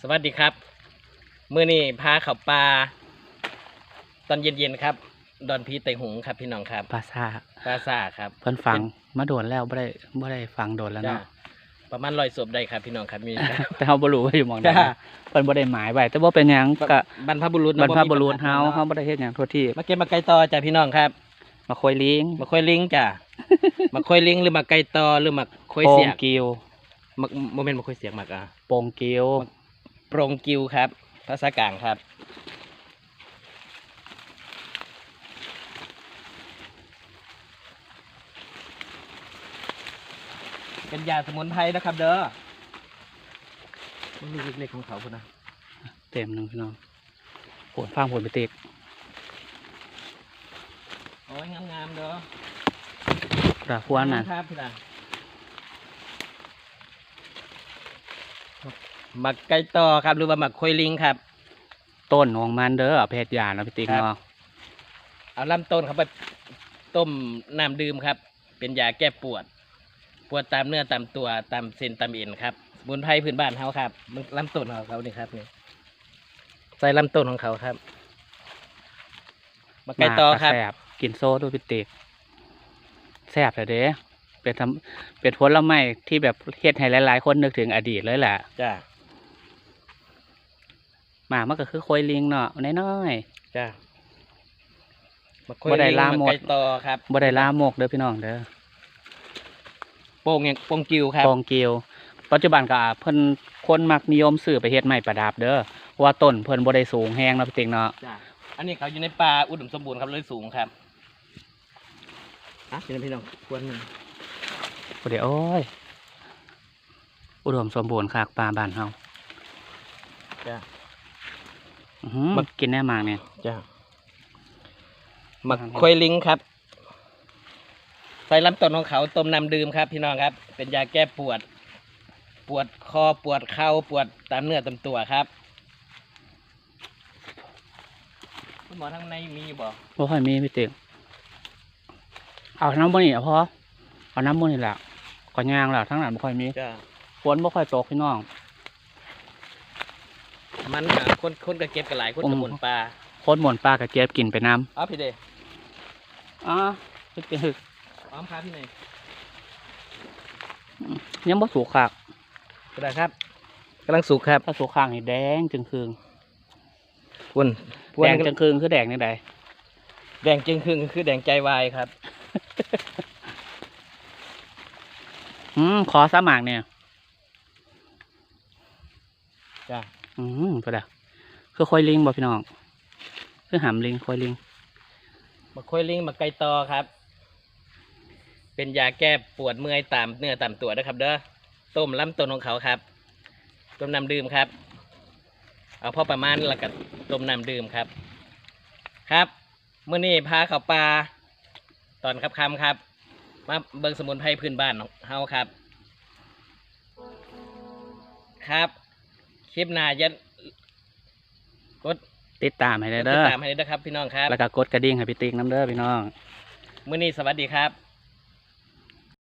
สวัสดีครับมื้อนี้พาเขาปลาตอนเย็นๆครับ ดอนพีไตหุงครับพี่น้องครับภาษาปลาซ่าครับเพิ่นฟังมาโดนแล้วบ่ได้บ่ได้ฟังโดนแล้วจ้าเนาะประมาณร้อยศพได้ครับพี่น้องครับมีแต่เฮาบ่รู้ว่าอยู่หม่องใดจ้าเพิ่นบ่ได้หมายไว้แต่บ่เป็นหยังก็บรรพบุรุษบรรพบุรุษนะเฮาเฮาบ่ได้เฮ็ดหยังทั่วที่มาเก็บมาไก่ตอจ้ะพี่น้องครับ มาคอยลิงมาค่อยลิงจ้ะมาค่อยลิงหรือมาไก่ตอหรือมาค่อยโปเสีงยกกิวมาโมเมนต์มาค่อยเสียกมากอะโปงกิว โปรงกิวครับ ภาษากลางครับ เป็นยาสมุนไพรนะครับ เด้อมันลูกเล็กๆของเขาคนนะเต็มหนึงพี่น้องโผลฟังผลไปติกโอ้ยงามๆเด้อดาพวนน่ะครับพี่นะ หมักไก่ต่อครับหรือว่าหมักควยลิงครับ ต้นของมันเด้อเอาไปเฮ็ดยาเนาะพี่ติ๊กครับ เนาะเอาลำต้นครับไปต้มน้ำดื่มครับ เป็นยาแก้ปวด ปวดตามเนื้อตามตัวตามเส้นตามเอ็นครับสมุนไพรพื้นบ้านเขาครับมันลำต้นของเขานี่ครับนี่ใส่ลำต้นของเขาครับมาไก่ต่อครับหมากก็แซ่บกินโซ่ด้วยพี่ติ๊กแซ่บเลยเด้เป็นทำเป็นผลไม้ที่แบบเฮ็ดให้หลาย ๆ คนนึกถึงอดีตเลยแหละ จ้า หมามันก็คือโคยลิงเนาะน้อยจ้ามาบ่ได้ลาหมดไก่ต่อครับๆบ่ได้ลามกเด้อพี่น้องเด้อโป่งอย่างโป่งกิวครับโปงกิวปัจจุบันก็เพิ่นคนมักนิยมซื้อไปเฮ็ดไม้ประดับเด้อเพราะว่าต้นเพิ่นบ่ได้สูงแฮงเนาะพี่ติ๊กเนาะจ้าอันนี้เขาอยู่ในป่าอุดมสมบูรณ์ครับเลยสูงครับอะพี่น้องพี่น้องควรหนึ่งบ่ได้โอ้ยอุดมสมบูรณ์คักป่าบ้านเฮา จ้าอื้อหือ มันกินแน่มากเนี่ยจ้าหมักควยลิงครับใส่ลำต้นของเขาต้มน้ำดื่มครับ พี่น้องครับ เป็นยาแก้ปวด ปวดคอปวดเข่าปวดตามเนื้อตามตัวครับคุณหมอทางในมีอยู่บ่บ่ค่อยมีพี่ติ๊กเอาน้ำบ่นี่เอาพอเอาน้ำบ่นี่แหละก็ย่างแล้วทั้งนั้นบ่ค่อยมีจ้าฝนบ่ค่อยตกพี่น้อง มันก็คนคนก็เก็บกันหลายคนอืมกระมุนปลาโคตรหม่นปลาก็เก็บกินไปน้ำเอาพี่เดชอ๋อพี่ติ๊กพร้อมครับพี่เนยยังบ่สุกคักกระดาษครับกำลังสุกครับถ้าสุกข้างนี่แดงจึงคืงพวนพวนแดงจึงคืงคือแดงนี่ใดแดงจึงครึ่งคือแดงใจวายครับ อืมขอสมัครเนี่ย จ้า อืมก็ได้คือคอยลิงบ่พี่น้องคือหำลิงคอยลิงมาคุยลิงมาไกลตอครับ เป็นยาแก้ปวดเมื่อยตามเนื้อตามตัวนะครับ เด้อต้มลำต้นของเขาครับ ต้มน้ำดื่มครับ เอาพอประมาณแล้วก็ต้มน้ำดื่มครับ ครับเมื่อนี้พาเขาปลาตอนค่ำครับ มาเบิ่งสมุนไพรพื้นบ้านของเฮาครับ ครับ คลิปหน้าจะกดติดตามให้ได้ติเด้อตามให้ด้วยนะครับ พี่น้องครับแล้วก็กดกระดิ่งให้พี่ติ๊กน้ำเด้อพี่น้อง มื้อนี้สวัสดีครับ